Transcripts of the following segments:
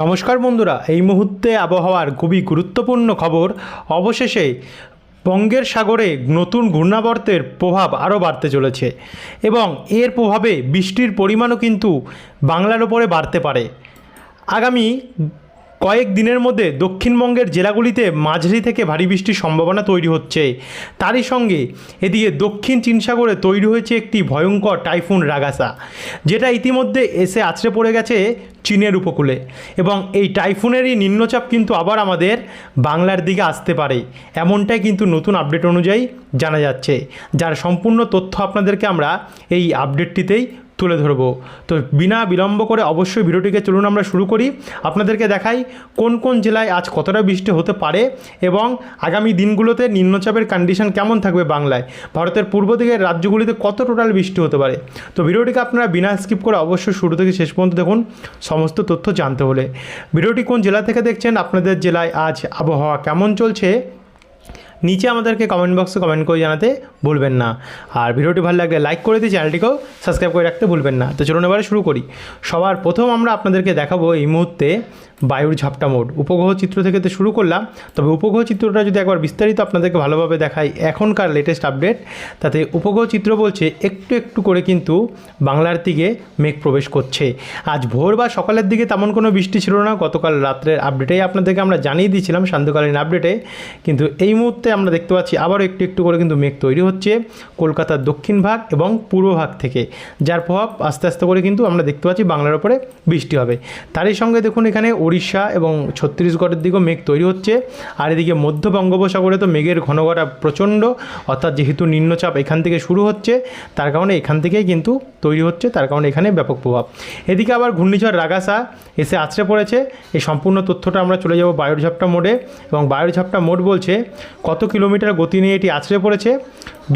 নমস্কার বন্ধুরা, এই মুহূর্তে আবহাওয়ার খুবই গুরুত্বপূর্ণ খবর। অবশেষে বঙ্গের সাগরে নতুন ঘূর্ণাবর্তের প্রভাব আরও বাড়তে চলেছে এবং এর প্রভাবে বৃষ্টির পরিমাণও কিন্তু বাংলার ওপরে বাড়তে পারে। আগামী কয়েক দিনের মধ্যে দক্ষিণবঙ্গের জেলাগুলিতে মাঝারি থেকে ভারী বৃষ্টির সম্ভাবনা তৈরি হচ্ছে। তারই সঙ্গে এদিকে দক্ষিণ চীন সাগরে তৈরি হয়েছে একটি ভয়ঙ্কর টাইফুন রাগাসা, যেটা ইতিমধ্যে এসে আছড়ে পড়ে গেছে চীনের উপকূলে। এবং এই টাইফুনেরই নিম্নচাপ কিন্তু আবার আমাদের বাংলার দিকে আসতে পারে। এমনটাই কিন্তু নতুন আপডেট অনুযায়ী জানা যাচ্ছে। যার সম্পূর্ণ তথ্য আপনাদেরকে আমরা এই আপডেটটিতেই তুলে ধরবো। তো বিনা বিলম্ব করে অবশ্যই ভিডিওটিকে চলুন আমরা শুরু করি। আপনাদেরকে দেখাই কোন কোন জেলায় আজ কতটা বৃষ্টি হতে পারে এবং আগামী দিনগুলোতে নিম্নচাপের কন্ডিশন কেমন থাকবে বাংলায়? ভারতের পূর্ব দিকের রাজ্যগুলিতে কত টোটাল বৃষ্টি হতে পারে? তো ভিডিওটিকে আপনারা বিনা স্কিপ করে অবশ্যই শুরু থেকে শেষ পর্যন্ত দেখুন, সমস্ত তথ্য জানতে হলে। ভিডিওটি কোন জেলা থেকে দেখছেন, আপনাদের জেলায় আজ আবহাওয়া কেমন চলছে? নিচে আমাদেরকে কমেন্ট বক্সে কমেন্ট করে জানাতে ভুলবেন না। আর ভিডিওটি ভালো লাগলে লাইক করে দিয়ে চ্যানেলটিকেও সাবস্ক্রাইব করে রাখতে ভুলবেন না। তো চলুন এবারে শুরু করি। সবার প্রথম আমরা আপনাদেরকে দেখাবো এই মুহূর্তে বায়ুর ঝাপটা মোড। উপগ্রহ চিত্র থেকে তো শুরু করলাম। তবে উপগ্রহ চিত্রটা যদি একবার বিস্তারিত আপনাদেরকে ভালোভাবে দেখাই এখনকার লেটেস্ট আপডেট তাতে উপগ্রহ চিত্র বলছে একটু একটু করে কিন্তু বাংলার দিকে মেঘ প্রবেশ করছে। আজ ভোর বা সকালের দিকে তেমন কোনো বৃষ্টি ছিল না। গতকাল রাত্রের আপডেটেই আপনাদেরকে আমরা জানিয়ে দিয়েছিলাম সান্ধ্যকালীন আপডেটে কিন্তু এই মুহূর্তে আমরা দেখতে পাচ্ছি আবারও একটু একটু করে কিন্তু মেঘ তৈরি হচ্ছে কলকাতার দক্ষিণ ভাগ এবং পূর্ব ভাগ থেকে, যার প্রভাব আস্তে আস্তে করে কিন্তু আমরা দেখতে পাচ্ছি বাংলার ওপরে বৃষ্টি হবে। তারই সঙ্গে দেখুন এখানে উড়িষ্যা এবং ছত্তিশগড়ের দিকেও মেঘ তৈরি হচ্ছে। আর এদিকে মধ্য বঙ্গোপসাগরে তো মেঘের ঘনঘটা প্রচণ্ড, অর্থাৎ যেহেতু নিম্নচাপ এখান থেকে শুরু হচ্ছে, তার কারণে এখান থেকেই কিন্তু তৈরি হচ্ছে, তার কারণে এখানে ব্যাপক প্রভাব। এদিকে আবার ঘূর্ণিঝড় রাগাসা এসে আছড়ে পড়েছে। এই সম্পূর্ণ তথ্যটা আমরা চলে যাব বায়ুর ঝাপটা মোডে এবং বায়ুর ঝাপটা মোড বলছে কত কিলোমিটার গতি নিয়ে এটি আছড়ে পড়েছে।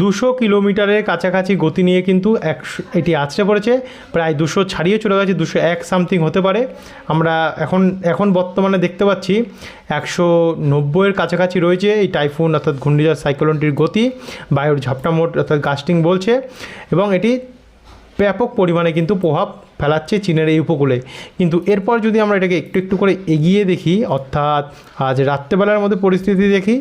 দুশো কিলোমিটারের কাছাকাছি গতি নিয়ে কিন্তু একশো এটি আছড়ে পড়েছে। প্রায় দুশো ছাড়িয়ে চলে গেছে, দুশো এক সামথিং হতে পারে। আমরা এখন এখন বর্তমানে দেখতে পাচ্ছি একশো নব্বইয়ের কাছাকাছি রয়েছে এই টাইফুন অর্থাৎ ঘূর্ণিঝড় সাইক্লোনটির গতি। বায়ুর ঝাপটা মোট অর্থাৎ গাস্টিং বলছে এবং এটি ব্যাপক পরিমাণে কিন্তু প্রভাব ফেলাচ্ছে চীনের এই উপকূলে। কিন্তু এরপর যদি আমরা এটাকে একটু একটু করে এগিয়ে দেখি, অর্থাৎ আজ রাত্রেবেলার মধ্যে পরিস্থিতি দেখি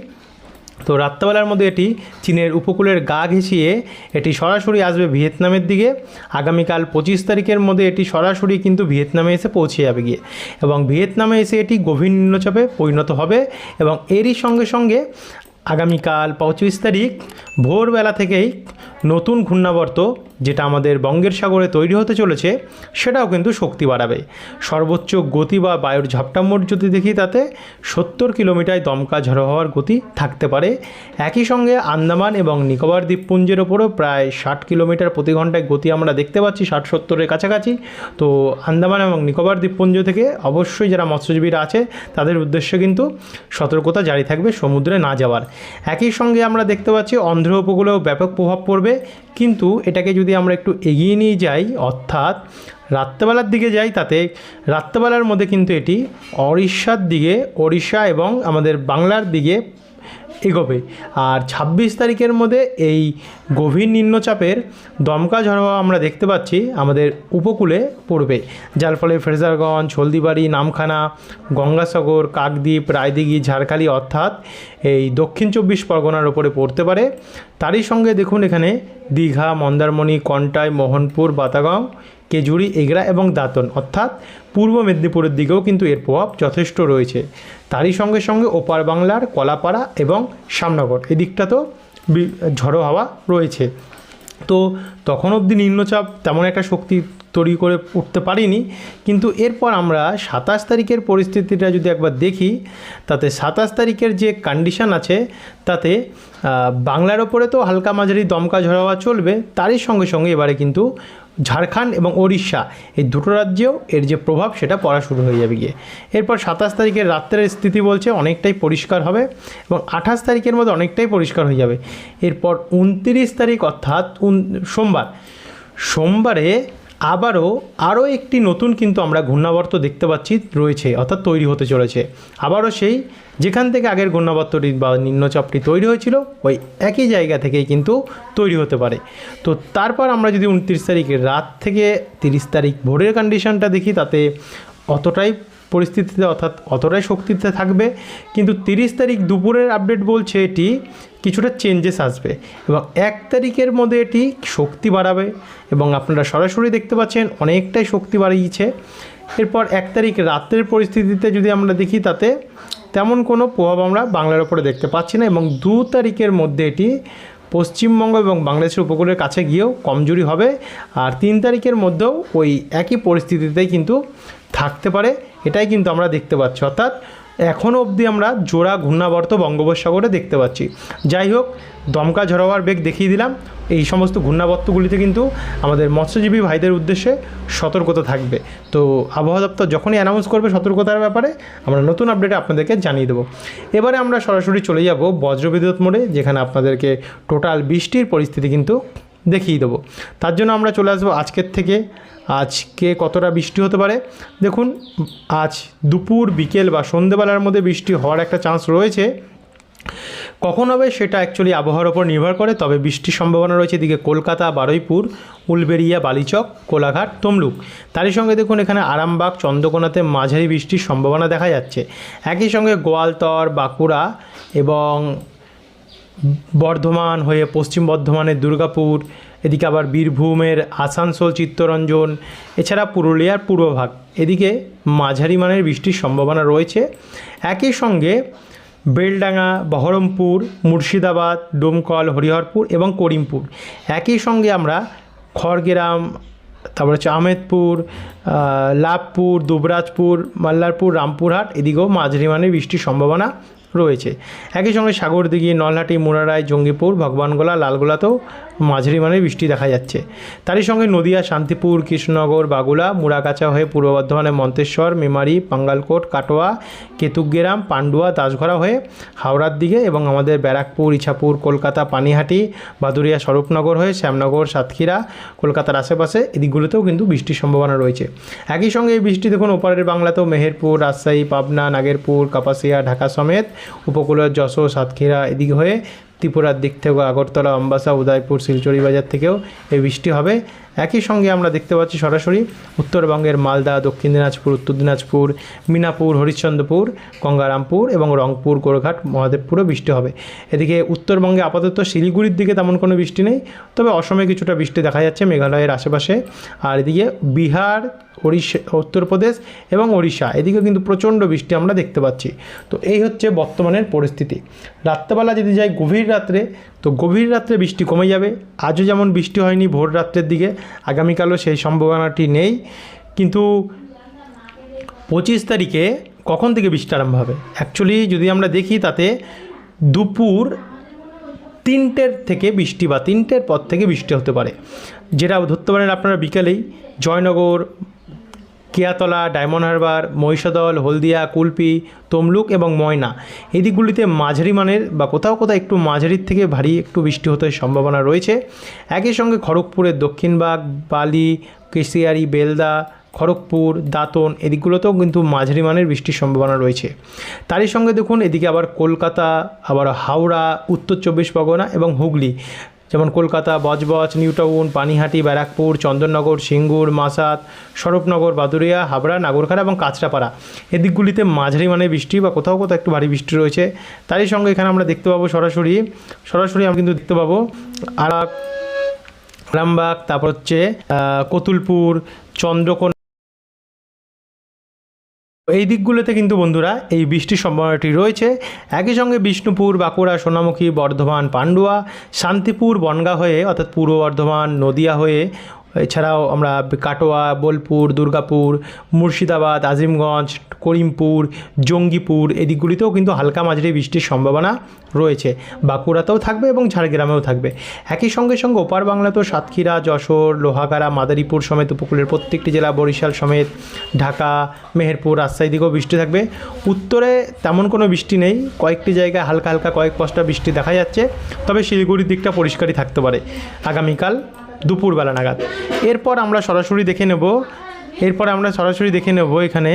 তো রাত্রেবেলার মধ্যে এটি চীনের উপকূলের গা ঘেঁষিয়ে এটি সরাসরি আসবে ভিয়েতনামের দিকে। আগামীকাল পঁচিশ তারিখের মধ্যে এটি সরাসরি কিন্তু ভিয়েতনামে এসে পৌঁছে যাবে গিয়ে এবং ভিয়েতনামে এসে এটি গভীর নিম্নচাপে পরিণত হবে এবং এরই সঙ্গে সঙ্গে আগামীকাল পঁচিশ তারিখ ভোরবেলা থেকেই নতুন ঘূর্ণাবর্ত যেটা আমাদের বঙ্গের সাগরে তৈরি হতে চলেছে, সেটাও কিন্তু শক্তি বাড়াবে। সর্বোচ্চ গতি বা বায়ুর ঝাপটা মোট যদি দেখি তাতে, সত্তর কিলোমিটার দমকা ঝড়ো হওয়ার গতি থাকতে পারে। একই সঙ্গে আন্দামান এবং নিকোবর দ্বীপপুঞ্জের ওপরও প্রায় ষাট কিলোমিটার প্রতি ঘন্টায় গতি আমরা দেখতে পাচ্ছি, ষাট সত্তরের কাছাকাছি। তো আন্দামান এবং নিকোবর দ্বীপপুঞ্জ থেকে অবশ্যই যারা মৎস্যজীবীরা আছে, তাদের উদ্দেশ্যে কিন্তু সতর্কতা জারি থাকবে সমুদ্রে না যাওয়ার। একই সঙ্গে আমরা দেখতে পাচ্ছি, অন্ধ্র উপকূলেও ব্যাপক প্রভাব পড়বে। কিন্তু এটাকে যদি আমরা একটু এগিয়ে নিয়ে যাই, অর্থাৎ রাত্রেবেলার দিকে যাই, তাতে রাত্রেবেলার মধ্যে কিন্তু এটি ওড়িশার দিকে, ওড়িশা এবং আমাদের বাংলার দিকে এগোবে। আর ছাব্বিশ তারিখের মধ্যে এই গভীর নিম্নচাপের দমকা ঝড় আমরা দেখতে পাচ্ছি আমাদের উপকূলে পড়বে। যার ফলে ফ্রেজারগঞ্জ হলদিবাড়ি, নামখানা, গঙ্গাসাগর, কাকদ্বীপ, রায়দিঘি, ঝাড়খালি অর্থাৎ এই দক্ষিণ চব্বিশ পরগনার ওপরে পড়তে পারে। তারই সঙ্গে দেখুন এখানে দীঘা, মন্দারমণি, কন্টাই, মোহনপুর, বাতাগাঁও কেজুরি এগরা এবং দাঁতন। অর্থাৎ পূর্ব মেদিনীপুরের দিকেও কিন্তু এর প্রভাব যথেষ্ট রয়েছে। তারই সঙ্গে সঙ্গে ওপার বাংলার কলাপাড়া এবং শ্যামনগর এদিকটা তো ঝড়ো হাওয়া রয়েছে। তো তখন অবধি নিম্নচাপ তেমন একটা শক্তি তৈরি করে উঠতে পারিনি। কিন্তু এরপর আমরা সাতাশ তারিখের পরিস্থিতিটা যদি একবার দেখি, তাতে সাতাশ তারিখের যে কন্ডিশন আছে, তাতে বাংলার ওপরে তো হালকা মাঝারি দমকা ঝড় চলবে। তারই সঙ্গে সঙ্গে এবারে কিন্তু ঝাড়খণ্ড এবং ওড়িশা, এই দুটো রাজ্যেও এর যে প্রভাব সেটা পড়া শুরু হয়ে যাবে গিয়ে। এরপর সাতাশ তারিখের রাত্রের স্থিতি বলছে অনেকটাই পরিষ্কার হবে এবং আঠাশ তারিখের মধ্যে অনেকটাই পরিষ্কার হয়ে যাবে। এরপর উনতিরিশ তারিখ অর্থাৎ সোমবার। সোমবারে আবারও আরও একটি নতুন কিন্তু আমরা ঘূর্ণাবর্ত দেখতে পাচ্ছি, রয়েছে, অর্থাৎ তৈরি হতে চলেছে। আবারও সেই, যেখান থেকে আগের ঘূর্ণাবর্তটি বা নিম্নচাপটি তৈরি হয়েছিল, ওই একই জায়গা থেকেই কিন্তু তৈরি হতে পারে। তো তারপর আমরা যদি উনত্রিশ তারিখের রাত থেকে তিরিশ তারিখ ভোরের কন্ডিশনটা দেখি, তাতে অতটাই পরিস্থিতিতে অর্থাৎ অতটাই শক্তিতে থাকবে। কিন্তু তিরিশ তারিখ দুপুরের আপডেট বলছে এটি কিছুটা চেঞ্জেস আসবে এবং এক তারিখের মধ্যে এটি শক্তি বাড়াবে এবং আপনারা সরাসরি দেখতে পাচ্ছেন অনেকটাই শক্তি বাড়িয়েছে। এরপর এক তারিখ রাত্রের পরিস্থিতিতে যদি আমরা দেখি তাতে তেমন কোনো প্রভাব আমরা বাংলার ওপরে দেখতে পাচ্ছি না এবং দু তারিখের মধ্যে এটি পশ্চিমবঙ্গ এবং বাংলাদেশের উপকূলের কাছে গিয়েও কমজোরি হবে। আর তিন তারিখের মধ্যেও ওই একই পরিস্থিতিতেই কিন্তু থাকতে পারে। এটাই কিন্তু আমরা দেখতে পাচ্ছি। অর্থাৎ এখনও অবধি আমরা জোড়া ঘূর্ণাবর্ত বঙ্গোপসাগরে দেখতে পাচ্ছি। যাই হোক, দমকা ঝড়োয়ার বেগ দেখিয়ে দিলাম। এই সমস্ত ঘূর্ণাবর্তগুলিতে কিন্তু আমাদের মৎস্যজীবী ভাইদের উদ্দেশ্যে সতর্কতা থাকবে। তো আবহাওয়া দপ্তর যখনই অ্যানাউন্স করবে সতর্কতার ব্যাপারে, আমরা নতুন আপডেটে আপনাদেরকে জানিয়ে দেবো। এবারে আমরা সরাসরি চলে যাব বজ্রবিদ্যুৎ মোড়ে, যেখানে আপনাদেরকে টোটাল বৃষ্টির পরিস্থিতি কিন্তু দেখিয়ে দেবো। তার জন্য আমরা চলে আসব আজকের থেকে। আজকে কতটা বৃষ্টি হতে পারে? দেখুন, আজ দুপুর, বিকেল বা সন্ধেবেলার মধ্যে বৃষ্টি হওয়ার একটা চান্স রয়েছে। কখন হবে সেটা অ্যাকচুয়ালি আবহাওয়ার ওপর নির্ভর করে, তবে বৃষ্টির সম্ভাবনা রয়েছে এদিকে কলকাতা, বারুইপুর, উলবেড়িয়া, বালিচক, কোলাঘাট, তমলুক। তারই সঙ্গে দেখুন, এখানে আরামবাগ, চন্দ্রকোনাতে মাঝারি বৃষ্টির সম্ভাবনা দেখা যাচ্ছে। একই সঙ্গে গোয়ালতর, বাঁকুড়া এবং বর্ধমান হয়ে পশ্চিম বর্ধমানের দুর্গাপুর, এদিকে আবার বীরভূমের আসানসোল, চিত্তরঞ্জন, এছাড়া পুরুলিয়ার পূর্বভাগ। এদিকে মাঝারি মানের বৃষ্টির সম্ভাবনা রয়েছে। একই সঙ্গে বেলডাঙ্গা, বহরমপুর, মুর্শিদাবাদ, ডোমকল, হরিহরপুর এবং করিমপুর। একই সঙ্গে আমরা খড়গ্রাম, তারপরে হচ্ছে আহমেদপুর লাভপুর, দুবরাজপুর, মাল্লারপুর, রামপুরহাট, এদিকেও মাঝারি মানের বৃষ্টির সম্ভাবনা রয়েছে। একই সঙ্গে সাগরদিঘি, নলহাটি, মুরারাই, জঙ্গিপুর, ভগবানগোলা, লালগোলাতেও মাঝারি মানের বৃষ্টি দেখা যাচ্ছে। তারই সঙ্গে নদিয়া, শান্তিপুর, কৃষ্ণনগর, বাগুলা মুড়াকাচা হয়ে পূর্ব বর্ধমানের মন্তেশ্বর, মেমারি, পাঙ্গালকোট, কাটোয়া কেতুগ্রাম পান্ডুয়া দাসঘরা হয়ে হাওড়ার দিকে এবং আমাদের ব্যারাকপুর, ইছাপুর, কলকাতা, পানিহাটি বাদুরিয়া স্বরূপনগর হয়ে শ্যামনগর, সাতক্ষীরা, কলকাতার আশেপাশে এদিকগুলোতেও কিন্তু বৃষ্টির সম্ভাবনা রয়েছে। একই সঙ্গে এই বৃষ্টি দেখুন, ওপারের বাংলাতেও মেহেরপুর, রাজশাহী, পাবনা, নাগেরপুর, কাপাসিয়া, ঢাকা সমেত উপকূলের যশোর সাতক্ষীরা এদিকে হয়ে ত্রিপুরার দিক থেকেও আগরতলা, অম্বাসা, উদয়পুর, শিলচরি বাজার থেকেও এই বৃষ্টি হবে। একই সঙ্গে আমরা দেখতে পাচ্ছি সরাসরি উত্তরবঙ্গের মালদা, দক্ষিণ দিনাজপুর, উত্তর দিনাজপুর, মিনাপুর, হরিশ্চন্দ্রপুর, গঙ্গারামপুর এবং রংপুর, গোরঘাট, মহাদেবপুরও বৃষ্টি হবে। এদিকে উত্তরবঙ্গে আপাতত শিলিগুড়ির দিকে তেমন কোনো বৃষ্টি নেই, তবে অসমে কিছুটা বৃষ্টি দেখা যাচ্ছে মেঘালয়ের আশেপাশে। আর এদিকে বিহার, ওড়িশা, উত্তরপ্রদেশ এবং ওড়িশা এদিকে কিন্তু প্রচণ্ড বৃষ্টি আমরা দেখতে পাচ্ছি। তো এই হচ্ছে বর্তমানের পরিস্থিতি। রাত্রেবেলা যদি যাই গভীর রাত্রে, তো গভীর রাত্রে বৃষ্টি কমে যাবে। আজও যেমন বৃষ্টি হয়নি ভোর রাত্রের দিকে, আগামীকালও সেই সম্ভাবনাটি নেই। কিন্তু পঁচিশ তারিখে কখন থেকে বৃষ্টি আরম্ভ হবে? অ্যাকচুয়ালি যদি আমরা দেখি তাতে দুপুর তিনটের থেকে বৃষ্টি বা তিনটের পর থেকে বৃষ্টি হতে পারে। যেটা ধরতে পারেন আপনারা বিকেলেই জয়নগর কেয়াতলা, ডায়মন্ড হারবার, মহিষাদল, হলদিয়া, কুলপি, তমলুক এবং ময়না। এই দিকগুলিতে মাঝারি মানের বা কোথাও কোথাও একটু মাঝারির থেকে ভারী একটু বৃষ্টি হতে সম্ভাবনা রয়েছে। একই সঙ্গে খড়গপুরের দক্ষিণবাগ বালি, কেশিয়ারি, বেলদা, খড়গপুর, দাঁতন এদিকগুলোতেও কিন্তু মাঝারি মানের বৃষ্টির সম্ভাবনা রয়েছে। তারই সঙ্গে দেখুন, এদিকে আবার কলকাতা, আবার হাওড়া, উত্তর চব্বিশ পরগনা এবং হুগলি। যেমন কলকাতা, বজবজ, নিউটাউন, পানিহাটি, ব্যারাকপুর, চন্দননগর, সিঙ্গুর মাসাত স্বরূপনগর বাদুরিয়া হাবড়া নাগরখাড়া এবং কাঁচরাপাড়া। এদিকগুলিতে মাঝারি মানে বৃষ্টি বা কোথাও কোথাও একটু ভারী বৃষ্টি রয়েছে। তারই সঙ্গে এখানে আমরা দেখতে পাবো সরাসরি। সরাসরি আমরা কিন্তু দেখতে পাবো আর রামবাগ, তারপর হচ্ছে কতুলপুর, চন্দ্রকোনা এই দিকগুলোতে কিন্তু বন্ধুরা এই বৃষ্টির সম্ভাবনাটি রয়েছে। একই সঙ্গে বিষ্ণুপুর, বাঁকুড়া, সোনামুখী, বর্ধমান, পান্ডুয়া, শান্তিপুর, বনগা হয়ে, অর্থাৎ পূর্ব বর্ধমান, নদিয়া হয়ে এছাড়াও আমরা কাটোয়া, বোলপুর, দুর্গাপুর, মুর্শিদাবাদ, আজিমগঞ্জ, করিমপুর, জঙ্গিপুর এদিকগুলিতেও কিন্তু হালকা মাঝারি বৃষ্টির সম্ভাবনা রয়েছে। বাঁকুড়াতেও থাকবে এবং ঝাড়গ্রামেও থাকবে। একই সঙ্গে সঙ্গে ওপার বাংলাতেও সাতক্ষীরা, যশোর, লোহাগাড়া, মাদারীপুর সমেত উপকূলের প্রত্যেকটি জেলা, বরিশাল সমেত ঢাকা, মেহেরপুর, রাজশাহী দিকেও বৃষ্টি থাকবে। উত্তরে তেমন কোনো বৃষ্টি নেই। কয়েকটি জায়গায় হালকা হালকা কয়েক পশটা বৃষ্টি দেখা যাচ্ছে। তবে শিলিগুড়ির দিকটা পরিষ্কারই থাকতে পারে। আগামীকাল দুপুরবেলা নাগাদ। এরপর আমরা সরাসরি দেখে নেব, এরপর আমরা সরাসরি দেখে নেব এখানে।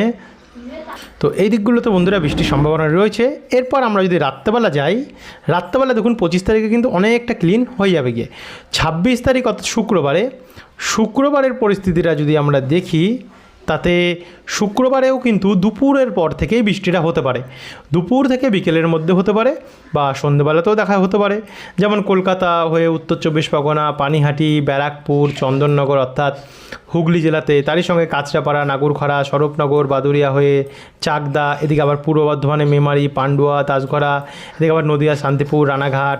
তো এই দিকগুলোতে বন্ধুরা বৃষ্টির সম্ভাবনা রয়েছে। এরপর আমরা যদি রাত্রেবেলা যাই, রাত্রেবেলা দেখুন পঁচিশ তারিখে কিন্তু অনেকটা ক্লিন হয়ে যাবে গিয়ে। ছাব্বিশ তারিখ অর্থাৎ শুক্রবারে। শুক্রবারের পরিস্থিতিটা যদি আমরা দেখি তাতে শুক্রবারেও কিন্তু দুপুরের পর থেকেই বৃষ্টিটা হতে পারে। দুপুর থেকে বিকেলের মধ্যে হতে পারে বা সন্ধেবেলাতেও দেখা হতে পারে। যেমন কলকাতা হয়ে উত্তর চব্বিশ পরগনা, পানিহাটি, ব্যারাকপুর, চন্দননগর অর্থাৎ হুগলি জেলাতে, তারই সঙ্গে কাঁচরাপাড়া নাগরখরা স্বরূপনগর বাদুরিয়া হয়ে চাকদা, এদিকে আবার পূর্ব বর্ধমানে মেমারি, পান্ডুয়া তাজঘরা এদিকে আবার নদিয়া, শান্তিপুর, রানাঘাট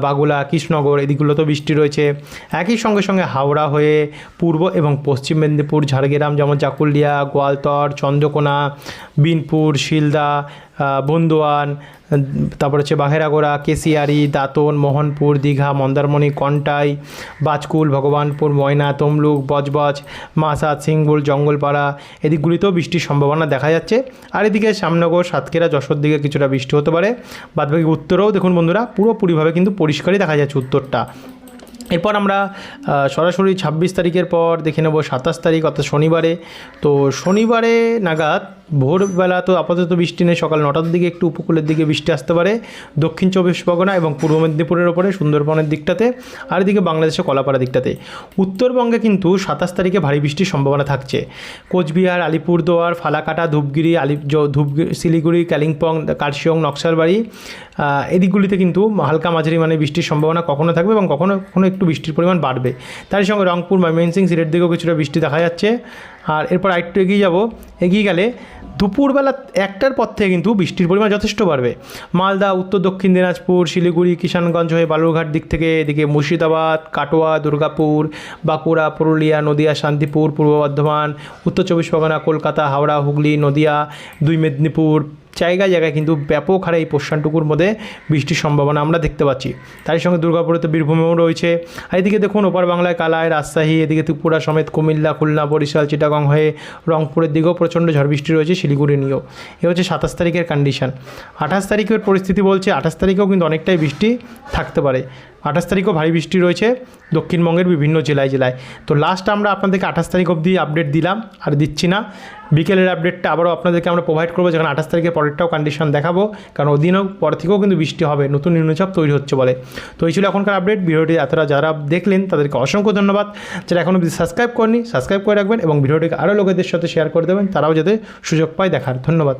বাগুলা, কৃষ্ণনগর এদিকগুলোতেও বৃষ্টি রয়েছে। একই সঙ্গে সঙ্গে হাওড়া হয়ে পূর্ব এবং পশ্চিম মেদিনীপুর, ঝাড়গ্রাম, যেমন চাকুলিয়া, গোয়ালতর, চন্দ্রকোনা, বিনপুর, শিলদা আহ, বন্দুয়ান তারপর হচ্ছে বাঘেরাগোড়া কেশিয়ারি দাঁতন মোহনপুর দীঘা মন্দারমণি কন্টাই বাজকুল ভগবানপুর ময়না তমলুক বজবজ মাসাদ সিংবুল জঙ্গলপাড়া এদিকগুলিতেও বৃষ্টির সম্ভাবনা দেখা যাচ্ছে। আর এদিকে শ্যামনগর সাতক্ষীরা যশোর দিকে কিছুটা বৃষ্টি হতে পারে। বাদবাকি উত্তরেও দেখুন বন্ধুরা পুরোপুরিভাবে কিন্তু পরিষ্কারই দেখা যাচ্ছে উত্তরটা। এরপর আমরা সরাসরি ছাব্বিশ তারিখের পর দেখে নেব সাতাশ তারিখ, অর্থাৎ শনিবারে। তো শনিবারে নাগাদ ভোরবেলা তো আপাতত বৃষ্টি নেই, সকাল নটার দিকে একটু উপকূলের দিকে বৃষ্টি আসতে পারে। দক্ষিণ চব্বিশ পরগনা এবং পূর্ব মেদিনীপুরের ওপরে, সুন্দরবনের দিকটাতে আর এদিকে বাংলাদেশের কলাপাড়া দিকটাতে। উত্তরবঙ্গে কিন্তু সাতাশ তারিখে ভারী বৃষ্টির সম্ভাবনা থাকছে। কোচবিহার, আলিপুরদুয়ার, ফালাকাটা, ধূপগিরি, আলি ধূপগিরি শিলিগুড়ি, কালিম্পং, কার্শিয়ং, নকশালবাড়ি এদিকগুলিতে কিন্তু হালকা মাঝারি মানে বৃষ্টির সম্ভাবনা কখনো থাকবে এবং কখনো কখনো একটু বৃষ্টির পরিমাণ বাড়বে। তার সঙ্গে রংপুর ময়মনসিং সিলেট দিকেও কিছুটা বৃষ্টি দেখা যাচ্ছে। আর এরপর আরেকটু এগিয়ে যাব। এগিয়ে গেলে দুপুরবেলা একটার পর থেকে কিন্তু বৃষ্টির পরিমাণ যথেষ্ট বাড়বে। মালদা, উত্তর, দক্ষিণ দিনাজপুর, শিলিগুড়ি, কিষানগঞ্জ হয়ে বালুরঘাট দিক থেকে এদিকে মুর্শিদাবাদ, কাটোয়া, দুর্গাপুর, বাঁকুড়া, পুরুলিয়া, নদিয়া, শান্তিপুর, পূর্ব বর্ধমান, উত্তর চব্বিশ পরগনা, কলকাতা, হাওড়া, হুগলি, নদিয়া, দুই মেদিনীপুর জায়গায় জায়গায় কিন্তু ব্যাপক হারে এই পোষণটুকুর মধ্যে বৃষ্টির সম্ভাবনা আমরা দেখতে পাচ্ছি। তারই সঙ্গে দুর্গাপুরে তো বীরভূমেও রয়েছে। আর এদিকে দেখুন, ওপার বাংলায় কালায় রাজশাহী, এদিকে ত্রিপুরা সমেত কুমিল্লা, খুলনা, বরিশাল, চিটাগং হয়ে রংপুরের দিকেও প্রচণ্ড ঝড় বৃষ্টি রয়েছে শিলিগুড়ি নিয়েও। এ হচ্ছে সাতাশ তারিখের কন্ডিশন আঠাশ তারিখের পরিস্থিতি বলছে, আঠাশ তারিখেও কিন্তু অনেকটাই বৃষ্টি থাকতে পারে। আঠাশ তারিখও ভারী বৃষ্টি রয়েছে, দক্ষিণবঙ্গের বিভিন্ন জেলায় জেলায়। তো লাস্ট আমরা আপনাদেরকে আঠাশ তারিখ অবধি আপডেট দিলাম, আর দিচ্ছি না। বিকেলের আপডেটটা আবারও আপনাদেরকে আমরা প্রোভাইড করব, যখন আঠাশ তারিখের পরেরটাও কন্ডিশন দেখাবো, কারণ ওদিনও পর থেকেও কিন্তু বৃষ্টি হবে, নতুন নিম্নচাপ তৈরি হচ্ছে বলে। তো এই ছিল এখনকার আপডেট ভিডিওটি এতটা যারা দেখলেন, তাদেরকে অসংখ্য ধন্যবাদ। যারা এখনও সাবস্ক্রাইব করেনি সাবস্ক্রাইব করে রাখবেন এবং ভিডিওটিকে আরও লোকেদের সাথে শেয়ার করে দেবেন, তারাও যাতে সুযোগ পায় দেখার। ধন্যবাদ।